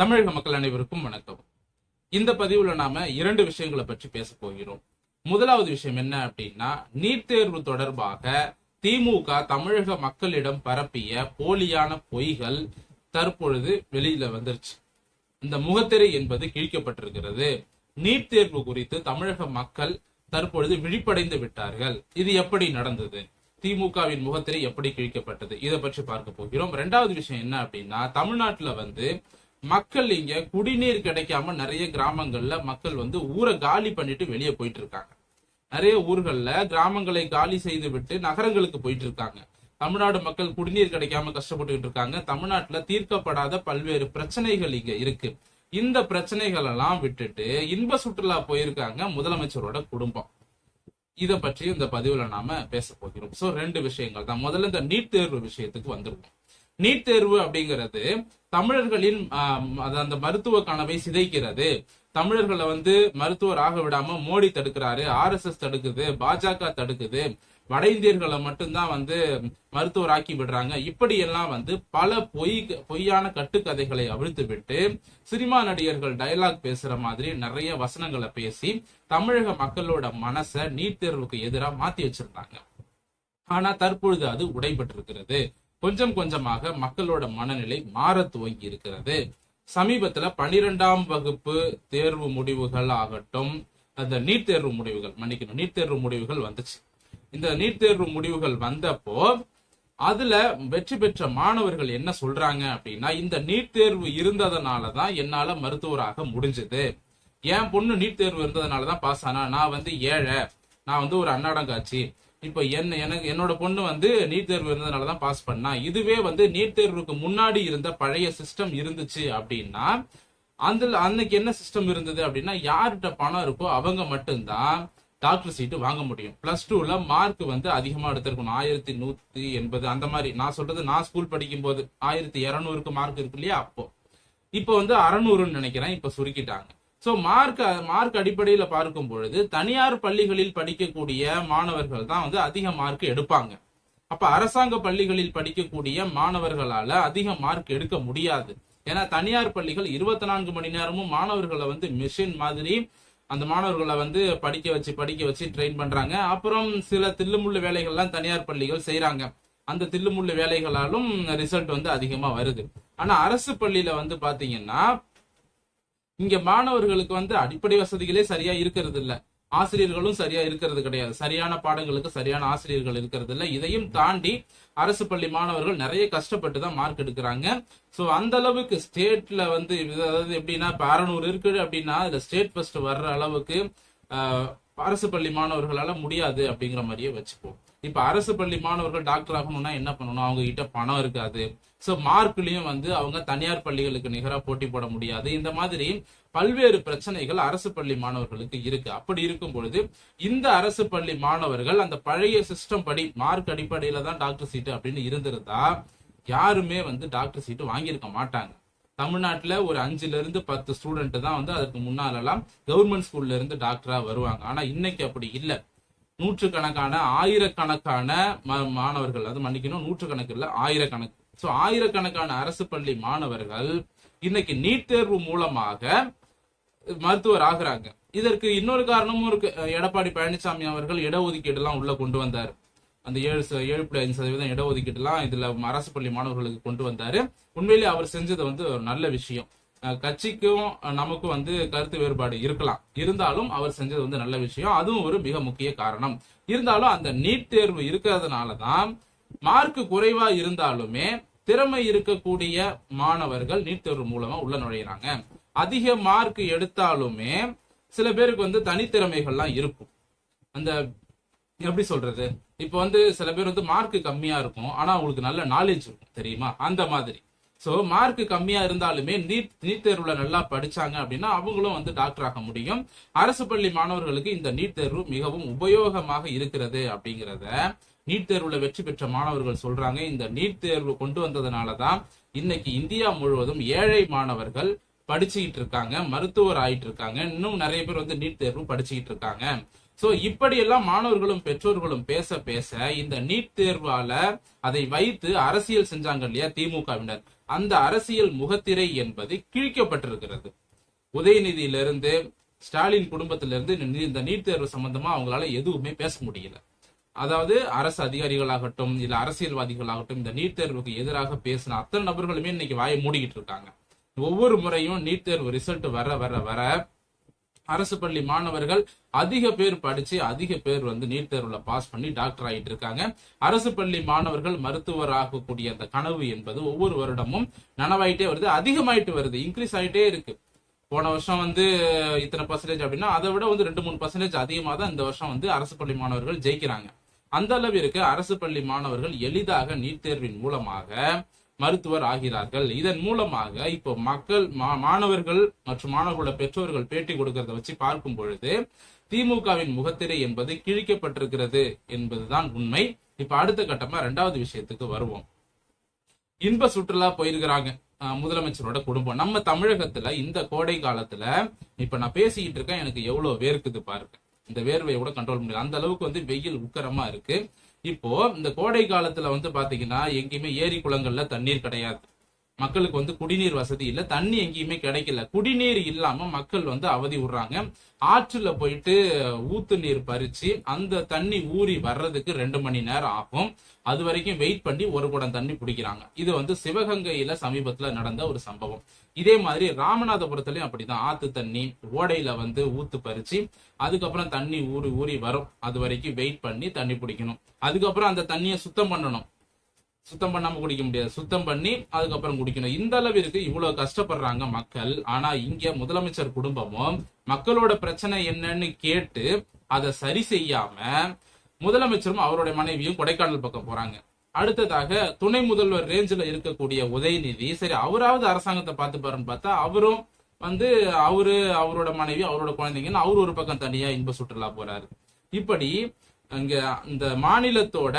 தமிழக மக்கள் அனைவருக்கும் வணக்கம். இந்த பதிவுல நாம இரண்டு விஷயங்களை பற்றி பேச போகிறோம். முதலாவது விஷயம் என்ன அப்படின்னா நீட் தேர்வு தொடர்பாக திமுக தமிழக மக்களிடம் பரப்பிய போலியான பொய்கள் தற்பொழுது வெளியில வந்துருச்சு. இந்த முகத்திரை என்பது கிழிக்கப்பட்டிருக்கிறது. நீட் தேர்வு குறித்து தமிழக மக்கள் தற்பொழுது விழிப்படைந்து விட்டார்கள். இது எப்படி நடந்தது? திமுகவின் முகத்திரை எப்படி கிழிக்கப்பட்டது? இதை பற்றி பார்க்க போகிறோம். ரெண்டாவது விஷயம் என்ன அப்படின்னா தமிழ்நாட்டுல வந்து மக்கள் இங்க குடிநீர் கிடைக்காம நிறைய கிராமங்கள்ல மக்கள் வந்து ஊரை காலி பண்ணிட்டு வெளியே போயிட்டு இருக்காங்க. நிறைய ஊர்கள்ல கிராமங்களை காலி செய்து விட்டு நகரங்களுக்கு போயிட்டு இருக்காங்க. தமிழ்நாடு மக்கள் குடிநீர் கிடைக்காம கஷ்டப்பட்டுக்கிட்டு இருக்காங்க. தமிழ்நாட்டுல தீர்க்கப்படாத பல்வேறு பிரச்சனைகள் இங்க இருக்கு. இந்த பிரச்சனைகள் எல்லாம் விட்டுட்டு இன்ப சுற்றுலா போயிருக்காங்க முதலமைச்சரோட குடும்பம். இத பற்றி இந்த பதிவுல நாம பேச போகிறோம். சோ ரெண்டு விஷயங்கள் தான். முதல்ல இந்த நீட் தேர்வு விஷயத்துக்கு வந்துருவோம். நீட் தேர்வு அப்படிங்கிறது தமிழர்களின் அது அந்த மருத்துவ கனவை சிதைக்கிறது. தமிழர்களை வந்து மருத்துவர் ஆக விடாம மோடி தடுக்கிறாரு ஆர்எஸ்எஸ் தடுக்குது பாஜக தடுக்குது. வட இந்தியர்களை மட்டும்தான் வந்து மருத்துவர் ஆக்கி விடுறாங்க. இப்படி எல்லாம் வந்து பல பொய் பொய்யான கட்டுக்கதைகளை அவிழ்த்து விட்டு சினிமா நடிகர்கள் டயலாக் பேசுற மாதிரி நிறைய வசனங்களை பேசி தமிழக மக்களோட மனசை நீட் தேர்வுக்கு எதிராக மாத்தி வச்சிருந்தாங்க. ஆனா தற்பொழுது அது உடைபட்டிருக்கிறது. கொஞ்சம் கொஞ்சமாக மக்களோட மனநிலை மாற துவங்கி இருக்கிறது சமீபத்துல பனிரெண்டாம் வகுப்பு தேர்வு முடிவுகள் ஆகட்டும் அந்த நீட் தேர்வு முடிவுகள் மன்னிக்கணும் நீட் தேர்வு முடிவுகள் வந்துச்சு. இந்த நீட் தேர்வு முடிவுகள் வந்தப்போ அதுல வெற்றி பெற்ற மாணவர்கள் என்ன சொல்றாங்க அப்படின்னா இந்த நீட் தேர்வு இருந்ததுனால தான் என்னால மருத்துவராக முடிஞ்சது. என் பொண்ணு நீட் தேர்வு இருந்ததுனால தான் பாஸ் ஆனா நான் வந்து ஏழை நான் வந்து ஒரு அன்னாடங்காட்சி இப்போ என்ன எனக்கு என்னோட பொண்ணு வந்து நீட் தேர்வு இருந்ததுனால தான் பாஸ் பண்ணா. இதுவே வந்து நீட் தேர்வுக்கு முன்னாடி இருந்த பழைய சிஸ்டம் இருந்துச்சு அப்படின்னா அந்த அன்னைக்கு என்ன சிஸ்டம் இருந்தது அப்படின்னா யார்கிட்ட பணம் இருக்கோ அவங்க மட்டும்தான் டாக்டர் சீட்டு வாங்க முடியும். பிளஸ் டூல மார்க் வந்து அதிகமா எடுத்திருக்கணும். ஆயிரத்தி நூத்தி எண்பது அந்த மாதிரி. நான் சொல்றது நான் ஸ்கூல் படிக்கும் போது ஆயிரத்தி இரநூறுக்கு மார்க் இருக்கு இல்லையா? அப்போ. இப்போ வந்து அறநூறுன்னு நினைக்கிறேன். இப்ப சுருக்கிட்டாங்க. ஸோ மார்க் மார்க் அடிப்படையில் பார்க்கும் பொழுது தனியார் பள்ளிகளில் படிக்கக்கூடிய மாணவர்கள் தான் வந்து அதிக மார்க் எடுப்பாங்க. அப்ப அரசாங்க பள்ளிகளில் படிக்கக்கூடிய மாணவர்களால அதிக மார்க் எடுக்க முடியாது. ஏன்னா தனியார் பள்ளிகள் இருபத்தி நான்கு மணி நேரமும் மாணவர்களை வந்து மிஷின் மாதிரி அந்த மாணவர்களை வந்து படிக்க வச்சு படிக்க வச்சு ட்ரெயின் பண்றாங்க. அப்புறம் சில தில்லுமுள்ளு வேலைகள்லாம் தனியார் பள்ளிகள் செய்கிறாங்க அந்த தில்லுமுள்ளு வேலைகளாலும் ரிசல்ட் வந்து அதிகமா வருது. ஆனா அரசு பள்ளியில வந்து பாத்தீங்கன்னா இங்க மாணவர்களுக்கு வந்து அடிப்படை வசதிகளே சரியா இருக்கிறது இல்ல ஆசிரியர்களும் சரியா இருக்கிறது கிடையாது. சரியான பாடங்களுக்கு சரியான ஆசிரியர்கள் இருக்கிறது இல்ல இதையும் தாண்டி அரசு பள்ளி மாணவர்கள் நிறைய கஷ்டப்பட்டு தான் மார்க் எடுக்கிறாங்க. சோ அந்த அளவுக்கு ஸ்டேட்ல வந்து அதாவது எப்படின்னா இப்ப அறநூறு இருக்கு அப்படின்னா அதுல ஸ்டேட் ஃபர்ஸ்ட் வர்ற அளவுக்கு அரசு பள்ளி மாணவர்களால முடியாது அப்படிங்கிற மாதிரியே வச்சுப்போம். இப்ப அரசு பள்ளி மாணவர்கள் டாக்டர் ஆகணும்னா என்ன பண்ணணும்? அவங்க கிட்ட பணம் இருக்காது. சோ மார்க்லயும் வந்து அவங்க தனியார் பள்ளிகளுக்கு நிகரா போட்டி போட முடியாது. இந்த மாதிரி பல்வேறு பிரச்சனைகள் அரசு பள்ளி மாணவர்களுக்கு இருக்கு. அப்படி இருக்கும் பொழுது இந்த அரசு பள்ளி மாணவர்கள் அந்த பழைய சிஸ்டம் படி மார்க் அடிப்படையில தான் டாக்டர் சீட்டு அப்படின்னு இருந்திருந்தா யாருமே வந்து டாக்டர் சீட்டு வாங்கியிருக்க மாட்டாங்க. தமிழ்நாட்டில் ஒரு அஞ்சுல இருந்து பத்து ஸ்டூடெண்ட் தான் வந்து அதுக்கு முன்னாலெல்லாம் கவர்மெண்ட் ஸ்கூல்ல இருந்து டாக்டரா வருவாங்க. ஆனா இன்னைக்கு அப்படி இல்லை. நூற்றுக்கணக்கான ஆயிரக்கணக்கான ம- மாணவர்கள் அது மன்னிக்கணும் நூற்றுக்கணக்கு இல்லை ஆயிரக்கணக்கு. ஸோ ஆயிரக்கணக்கான அரசு பள்ளி மாணவர்கள் இன்னைக்கு நீட் தேர்வு மூலமாக மருத்துவர் ஆகுறாங்க. இதற்கு இன்னொரு காரணமும் இருக்கு. எடப்பாடி பழனிசாமி அவர்கள் இடஒதுக்கீடு எல்லாம் உள்ள கொண்டு வந்தார். அந்த ஏழு ஏழு புள்ளி ஐந்து சதவீதம் இடஒதுக்கீடுலாம் இதுல அரசு பள்ளி மாணவர்களுக்கு கொண்டு வந்தாரு. உண்மையிலேயே அவர் செஞ்சது வந்து ஒரு நல்ல விஷயம். கட்சிக்கும் நமக்கும் வந்து கருத்து வேறுபாடு இருக்கலாம். இருந்தாலும் அவர் செஞ்சது வந்து நல்ல விஷயம். அதுவும் ஒரு மிக முக்கிய காரணம். இருந்தாலும் அந்த நீட் தேர்வு இருக்கிறதுனால தான் மார்க் குறைவா இருந்தாலுமே திறமை இருக்கக்கூடிய மாணவர்கள் நீட் தேர்வு மூலமா உள்ள நுழையிறாங்க. அதிக மார்க் எடுத்தாலுமே சில பேருக்கு வந்து தனித்திறமைகள்லாம் இருக்கும். அந்த எப்படி சொல்றது? இப்ப வந்து சில பேர் வந்து மார்க் கம்மியா இருக்கும். ஆனா அவங்களுக்கு நல்ல நாலேஜ் இருக்கும் தெரியுமா? அந்த மாதிரி. சோ மார்க் கம்மியா இருந்தாலுமே நீட் நீட் தேர்வுல நல்லா படிச்சாங்க அப்படின்னா அவங்களும் வந்து டாக்டர் ஆக முடியும். அரசு பள்ளி மாணவர்களுக்கு இந்த நீட் தேர்வு மிகவும் உபயோகமாக இருக்கிறது அப்படிங்கிறத நீட் தேர்வுல வெற்றி பெற்ற மாணவர்கள் சொல்றாங்க. இந்த நீட் தேர்வு கொண்டு வந்ததுனால தான் இன்னைக்கு இந்தியா முழுவதும் ஏழை மாணவர்கள் படிச்சுக்கிட்டு இருக்காங்க மருத்துவர் ஆயிட்டு இருக்காங்க. இன்னும் நிறைய பேர் வந்து நீட் தேர்வு படிச்சுக்கிட்டு இருக்காங்க. சோ இப்படியெல்லாம் மாணவர்களும் பெற்றோர்களும் பேச பேச இந்த நீட் தேர்வால அதை வைத்து அரசியல் செஞ்சாங்க இல்லையா திமுகவினர். அந்த அரசியல் முகத்திரை என்பது கிழிக்கப்பட்டிருக்கிறது. உதயநிதியிலிருந்து ஸ்டாலின் குடும்பத்திலிருந்து இந்த நீட் தேர்வு சம்பந்தமா அவங்களால எதுவுமே பேச முடியல. அதாவது அரசு அதிகாரிகளாகட்டும் இல்ல அரசியல்வாதிகளாகட்டும் இந்த நீட் தேர்வுக்கு எதிராக பேசின அத்தனை நபர்களுமே இன்னைக்கு வாயை மூடிக்கிட்டு இருக்காங்க. ஒவ்வொரு முறையும் நீட் தேர்வு ரிசல்ட் வர வர வர அரசு பள்ளி மாணவர்கள் அதிக பேர் படிச்சு அதிக பேர் வந்து நீட் தேர்வுல பாஸ் பண்ணி டாக்டர் ஆகிட்டு இருக்காங்க. அரசு பள்ளி மாணவர்கள் மருத்துவர் ஆகக்கூடிய அந்த கனவு என்பது ஒவ்வொரு வருடமும் நனவாயிட்டே வருது அதிகமாயிட்டு வருது இன்க்ரீஸ் ஆயிட்டே இருக்கு. போன வருஷம் வந்து இத்தனை பர்சன்டேஜ் அப்படின்னா அதை விட வந்து ரெண்டு மூணு பர்சன்டேஜ் அதிகமாக தான் இந்த வருஷம் வந்து அரசு பள்ளி மாணவர்கள் ஜெயிக்கிறாங்க. அந்த அளவிற்கு அரசு பள்ளி மாணவர்கள் எளிதாக நீட் தேர்வின் மூலமாக மருத்துவர் ஆகிறார்கள். இதன் மூலமாக இப்போ மக்கள் மா- மாணவர்கள் மற்றும் மாணவர்களோட பெற்றோர்கள் பேட்டி கொடுக்கறத வச்சு பார்க்கும் பொழுது திமுகவின் முகத்திரை என்பது கிழிக்கப்பட்டிருக்கிறது என்பதுதான் உண்மை. இப்ப அடுத்த கட்டமா ரெண்டாவது விஷயத்துக்கு வருவோம். இன்ப சுற்றுலா போயிருக்கிறாங்க அஹ் முதலமைச்சரோட குடும்பம். நம்ம தமிழகத்துல இந்த கோடை காலத்துல இப்ப நான் பேசிக்கிட்டு இருக்கேன் எனக்கு எவ்வளவு வேர்க்குது பாருங்க. இந்த வேர்வையை கூட கண்ட்ரோல் முடியல அந்த அளவுக்கு வந்து வெயில் உக்கரமா இருக்கு. இப்போ இந்த கோடை காலத்துல வந்து பாத்தீங்கன்னா எங்கேயுமே ஏரி குளங்கள்ல தண்ணீர் கிடையாது. மக்களுக்கு வந்து குடிநீர் வசதி இல்ல தண்ணி எங்கேயுமே கிடைக்கல. குடிநீர் இல்லாம மக்கள் வந்து அவதி விடுறாங்க. ஆற்றுல போயிட்டு ஊத்து நீர் பறிச்சு அந்த தண்ணி ஊறி வர்றதுக்கு ரெண்டு மணி நேரம் ஆகும். அது வரைக்கும் வெயிட் பண்ணி ஒரு குடம் தண்ணி பிடிக்கிறாங்க இது வந்து சிவகங்கையில சமீபத்துல நடந்த ஒரு சம்பவம். இதே மாதிரி ராமநாதபுரத்துலயும் அப்படிதான். ஆத்து தண்ணி ஓடையில வந்து ஊத்து பறிச்சு அதுக்கப்புறம் தண்ணி ஊறி ஊறி வரும். அது வரைக்கும் வெயிட் பண்ணி தண்ணி பிடிக்கணும் அதுக்கப்புறம் அந்த தண்ணியை சுத்தம் பண்ணணும். சுத்தம் பண்ணாம குடிக்க முடியாது. சுத்தம் பண்ணி அதுக்கப்புறம் குடிக்கணும். இந்த அளவிற்கு இவ்வளவு கஷ்டப்படுறாங்க மக்கள். ஆனா இங்க முதலமைச்சர் குடும்பமும் மக்களோட பிரச்சனை என்னன்னு கேட்டு அதை சரி செய்யாம முதலமைச்சரும் அவருடைய மனைவியும் கொடைக்கானல் பக்கம் போறாங்க. அடுத்ததாக துணை முதல்வர் ரேஞ்சில் இருக்கக்கூடிய உதயநிதி சரி அவராவது அரசாங்கத்தை பார்த்து பாருன்னு பார்த்தா அவரும் வந்து அவரு அவரோட மனைவி அவரோட குழந்தைங்கன்னு அவர் ஒரு பக்கம் தனியா இன்ப சுற்றுலா போறாரு. இப்படி அங்க இந்த மாநிலத்தோட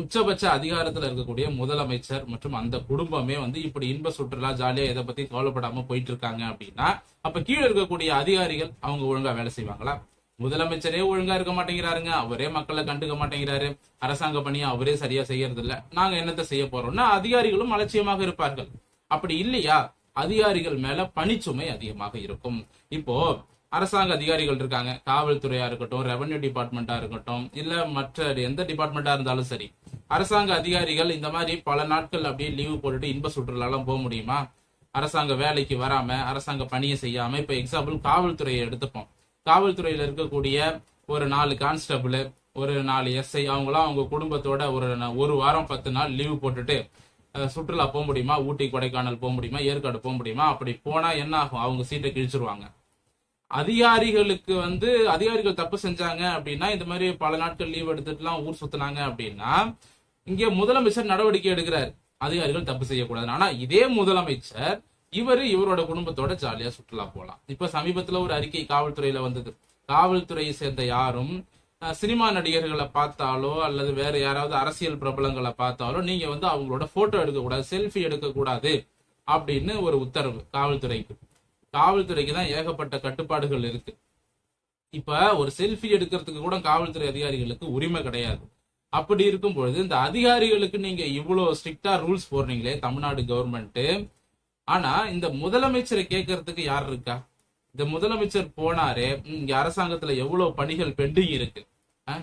உச்சபட்ச அதிகாரத்துல இருக்கக்கூடிய முதலமைச்சர் மற்றும் அந்த குடும்பமே வந்து இப்படி இன்ப சுற்றுலா ஜாலியா இதை பத்தி கவலைப்படாம போயிட்டு இருக்காங்க அப்படின்னா அப்ப கீழே இருக்கக்கூடிய அதிகாரிகள் அவங்க ஒழுங்கா வேலை செய்வாங்களா? முதலமைச்சரே ஒழுங்கா இருக்க மாட்டேங்கிறாருங்க. அவரே மக்களை கண்டுக்க மாட்டேங்கிறாரு. அரசாங்க பணியை அவரே சரியா செய்யறது இல்ல நாங்க என்னத்த செய்ய போறோம்னா அதிகாரிகளும் அலட்சியமாக இருப்பார்கள். அப்படி இல்லையா? அதிகாரிகள் மேல பணிச்சுமை அதிகமாக இருக்கும். இப்போ அரசாங்க அதிகாரிகள் இருக்காங்க. காவல்துறையா இருக்கட்டும் ரெவன்யூ டிபார்ட்மெண்டா இருக்கட்டும் இல்ல மற்ற எந்த டிபார்ட்மெண்டா இருந்தாலும் சரி அரசாங்க அதிகாரிகள் இந்த மாதிரி பல நாட்கள் அப்படியே லீவு போட்டுட்டு இன்ப சுற்றுலாலாம் போக முடியுமா? அரசாங்க வேலைக்கு வராம அரசாங்க பணியை செய்யாம இப்ப எக்ஸாம்பிள் காவல்துறையை எடுத்துப்போம். காவல்துறையில இருக்கக்கூடிய ஒரு நாலு கான்ஸ்டபிள் ஒரு நாலு எஸ்ஐ அவங்களாம் அவங்க குடும்பத்தோட ஒரு ஒரு வாரம் பத்து நாள் லீவு போட்டுட்டு சுற்றுலா போக முடியுமா? ஊட்டி கொடைக்கானல் போக முடியுமா? ஏற்காடு போக முடியுமா? அப்படி போனா என்ன ஆகும்? அவங்க சீட்டை கிழிச்சிருவாங்க. அதிகாரிகளுக்கு வந்து அதிகாரிகள் தப்பு செஞ்சாங்க அப்படின்னா இந்த மாதிரி பல நாட்கள் லீவ் எடுத்துட்டுலாம் ஊர் சுத்தினாங்க அப்படின்னா இங்க முதலமைச்சர் நடவடிக்கை எடுக்கிறார். அதிகாரிகள் தப்பு செய்யக்கூடாது ஆனா இதே முதலமைச்சர் இவரு இவரோட குடும்பத்தோட ஜாலியா சுற்றுலா போலாம். இப்ப சமீபத்துல ஒரு அறிக்கை காவல்துறையில வந்தது. காவல்துறையை சேர்ந்த யாரும் சினிமா நடிகர்களை பார்த்தாலோ அல்லது வேற யாராவது அரசியல் பிரபலங்களை பார்த்தாலோ நீங்க வந்து அவங்களோட போட்டோ எடுக்கக்கூடாது செல்ஃபி எடுக்கக்கூடாது அப்படின்னு ஒரு உத்தரவு காவல்துறைக்கு. காவல்துறைக்கு தான் ஏகப்பட்ட கட்டுப்பாடுகள் இருக்கு. இப்ப ஒரு செல்ஃபி எடுக்கிறதுக்கு கூட காவல்துறை அதிகாரிகளுக்கு உரிமை கிடையாது. அப்படி இருக்கும் பொழுது இந்த அதிகாரிகளுக்கு நீங்க இவ்வளவு ஸ்ட்ரிக்டா ரூல்ஸ் போடுறீங்களே தமிழ்நாடு கவர்மெண்ட் ஆனா இந்த முதலமைச்சரை கேட்கறதுக்கு யார் இருக்கா? இந்த முதலமைச்சர் போனாரே இங்க அரசாங்கத்துல எவ்வளவு பணிகள் பெண்டிங் இருக்கு.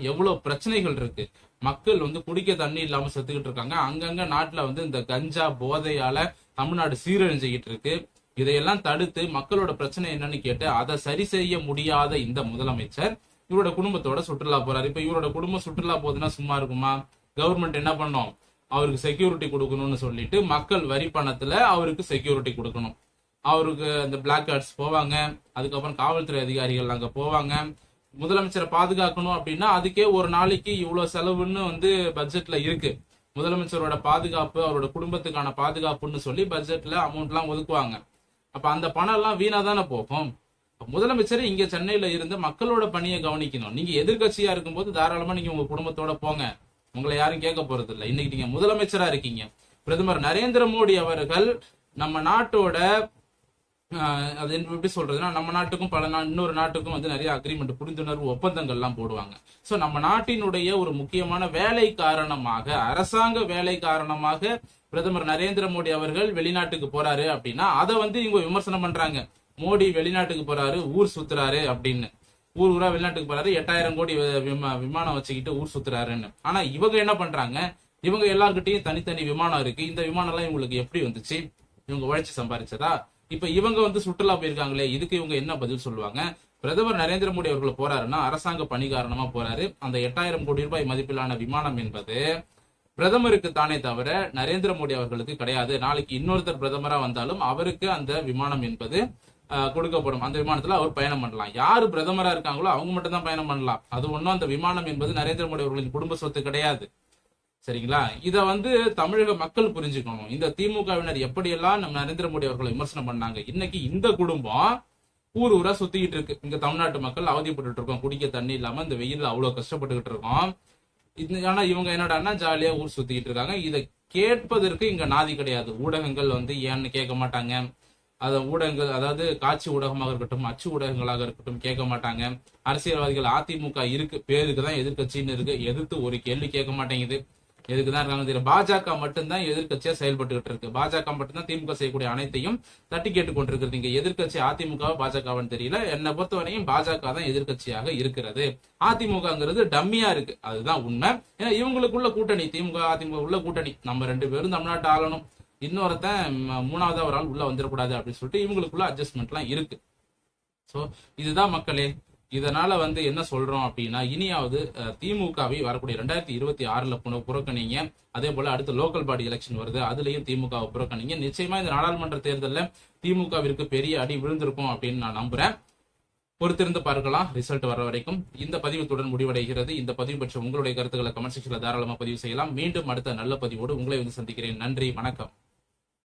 எவ்வளவு பிரச்சனைகள் இருக்கு. மக்கள் வந்து குடிக்க தண்ணி இல்லாம செத்துக்கிட்டு இருக்காங்க. அங்கங்க நாட்டுல வந்து இந்த கஞ்சா போதையால தமிழ்நாடு சீரழிஞ்சுக்கிட்டு இருக்கு. இதையெல்லாம் தடுத்து மக்களோட பிரச்சனை என்னன்னு கேட்டு அதை சரி செய்ய முடியாத இந்த முதலமைச்சர் இவரோட குடும்பத்தோட சுற்றுலா போறாரு. இப்ப இவரோட குடும்பம் சுற்றுலா போகுதுன்னா சும்மா இருக்குமா? கவர்மெண்ட் என்ன பண்ணும்? அவருக்கு செக்யூரிட்டி கொடுக்கணும்னு சொல்லிட்டு மக்கள் வரி பணத்துல அவருக்கு செக்யூரிட்டி கொடுக்கணும். அவருக்கு அந்த பிளாக் கார்ட்ஸ் போவாங்க. அதுக்கப்புறம் காவல்துறை அதிகாரிகள் அங்க போவாங்க. முதலமைச்சரை பாதுகாக்கணும் அப்படின்னா அதுக்கே ஒரு நாளைக்கு இவ்வளவு செலவுன்னு வந்து பட்ஜெட்ல இருக்கு. முதலமைச்சரோட பாதுகாப்பு அவரோட குடும்பத்துக்கான பாதுகாப்புன்னு சொல்லி பட்ஜெட்ல அமௌண்ட்லாம் ஒதுக்குவாங்க. அப்ப அந்த பணம் எல்லாம் வீணா தானே போகும் முதலமைச்சர் இங்க சென்னையில இருந்து மக்களோட பணியை கவனிக்கணும். நீங்க எதிர்க்கட்சியா இருக்கும்போது தாராளமா நீங்க உங்க குடும்பத்தோட போங்க. உங்களை யாரும் கேட்க போறது இல்லை இன்னைக்கு நீங்க முதலமைச்சரா இருக்கீங்க. பிரதமர் நரேந்திர மோடி அவர்கள் நம்ம நாட்டோட அது எப்படி சொல்றதுன்னா நம்ம நாட்டுக்கும் பல நா இன்னொரு நாட்டுக்கும் வந்து நிறைய அக்ரிமெண்ட் புரிந்துணர்வு ஒப்பந்தங்கள்லாம் போடுவாங்க. சோ நம்ம நாட்டினுடைய ஒரு முக்கியமான வேலை காரணமாக அரசாங்க வேலை காரணமாக பிரதமர் நரேந்திர மோடி அவர்கள் வெளிநாட்டுக்கு போறாரு அப்படின்னா அதை வந்து இவங்க விமர்சனம் பண்றாங்க. மோடி வெளிநாட்டுக்கு போறாரு ஊர் சுத்துறாரு அப்படின்னு. ஊர் ஊரா வெளிநாட்டுக்கு போறாரு எட்டாயிரம் கோடி விமா- விமானம் வச்சுக்கிட்டு ஊர் சுத்துறாருன்னு. ஆனா இவங்க என்ன பண்றாங்க? இவங்க எல்லார்கிட்டயும் தனித்தனி விமானம் இருக்கு. இந்த விமானம் எல்லாம் இவங்களுக்கு எப்படி வந்துச்சு? இவங்க உழைச்சி சம்பாரிச்சதா? இப்ப இவங்க வந்து சுற்றுலா போயிருக்காங்களே இதுக்கு இவங்க என்ன பதில் சொல்லுவாங்க? பிரதமர் நரேந்திர மோடி அவர்கள் போறாருன்னா அரசாங்க பணி காரணமா போறாரு. அந்த எட்டாயிரம் கோடி ரூபாய் மதிப்பிலான விமானம் என்பது பிரதமருக்கு தானே தவிர நரேந்திர மோடி அவர்களுக்கு கிடையாது. நாளைக்கு இன்னொருத்தர் பிரதமரா வந்தாலும் அவருக்கு அந்த விமானம் என்பது கொடுக்கப்படும். அந்த விமானத்துல அவர் பயணம் பண்ணலாம். யாரு பிரதமரா இருக்காங்களோ அவங்க மட்டும் தான் பயணம் பண்ணலாம். அது ஒண்ணும் அந்த விமானம் என்பது நரேந்திர மோடி அவர்களின் குடும்ப சொத்து கிடையாது. சரிங்களா? இத வந்து தமிழக மக்கள் புரிஞ்சுக்கணும். இந்த திமுகவினர் எப்படியெல்லாம் நம்ம நரேந்திர மோடி அவர்களை விமர்சனம் பண்ணாங்க? இன்னைக்கு இந்த குடும்பம் ஊர் ஊரா சுத்திக்கிட்டு இருக்கு. இங்க தமிழ்நாட்டு மக்கள் அவதிப்பட்டு இருக்கோம். குடிக்க தண்ணி இல்லாம இந்த வெயில்ல அவ்வளவு கஷ்டப்பட்டுக்கிட்டு இருக்கோம். ஆனா இவங்க என்னடான்னா ஜாலியா ஊர் சுத்திக்கிட்டு இருக்காங்க. இதை கேட்பதற்கு இங்க நாதி கிடையாது. ஊடகங்கள் வந்து ஏன்னு கேட்க மாட்டாங்க. அத ஊடகங்கள் அதாவது காட்சி ஊடகமாக இருக்கட்டும் அச்சு ஊடகங்களாக இருக்கட்டும் கேட்க மாட்டாங்க. அரசியல்வாதிகள் அதிமுக இருக்கு பேருக்கு தான் எதிர்க்கட்சின்னு இருக்கு. எதிர்த்து ஒரு கேள்வி கேட்க மாட்டேங்குது. எதுக்கு தான் இருக்காங்க தெரியல. பாஜக மட்டும்தான் எதிர்கட்சியா செயல்பட்டுக்கிட்டு இருக்கு. பாஜக மட்டும்தான் திமுக செய்யக்கூடிய அனைத்தையும் தட்டி கேட்டுக் இங்க எதிர்க்கட்சி அதிமுக பாஜகவான்னு தெரியல. என்னை பொறுத்தவரையும் பாஜக தான் எதிர்க்கட்சியாக இருக்கிறது. அதிமுகங்கிறது டம்மியா இருக்கு. அதுதான் உண்மை. ஏன்னா இவங்களுக்குள்ள கூட்டணி திமுக அதிமுக உள்ள கூட்டணி. நம்ம ரெண்டு பேரும் தமிழ்நாட்டு ஆளணும். இன்னொருத்தன் மூணாவது ஒரு ஆள் உள்ள வந்துடக்கூடாது அப்படின்னு சொல்லிட்டு இவங்களுக்குள்ள அட்ஜஸ்ட்மெண்ட்லாம் இருக்கு. சோ இதுதான் மக்களே இதனால வந்து என்ன சொல்றோம் அப்படின்னா இனியாவது திமுகவை வரக்கூடிய ரெண்டாயிரத்தி இருபத்தி ஆறுல புன- புறக்கணிங்க. அதே போல அடுத்து லோக்கல் பாடி எலெக்ஷன் வருது. அதுலயும் திமுகவை புறக்கணிங்க. நிச்சயமா இந்த நாடாளுமன்ற தேர்தலில் திமுகவிற்கு பெரிய அடி விழுந்திருக்கும் அப்படின்னு நான் நம்புறேன். பொறுத்திருந்து பார்க்கலாம். ரிசல்ட் வர வரைக்கும் இந்த பதிவுத்துடன் முடிவடைகிறது. இந்த பதிவு பற்றி உங்களுடைய கருத்துக்களை கமெண்ட் செக்ஷன்ல தாராளமாக பதிவு செய்யலாம். மீண்டும் அடுத்த நல்ல பதிவோடு உங்களை வந்து சந்திக்கிறேன். நன்றி. வணக்கம்.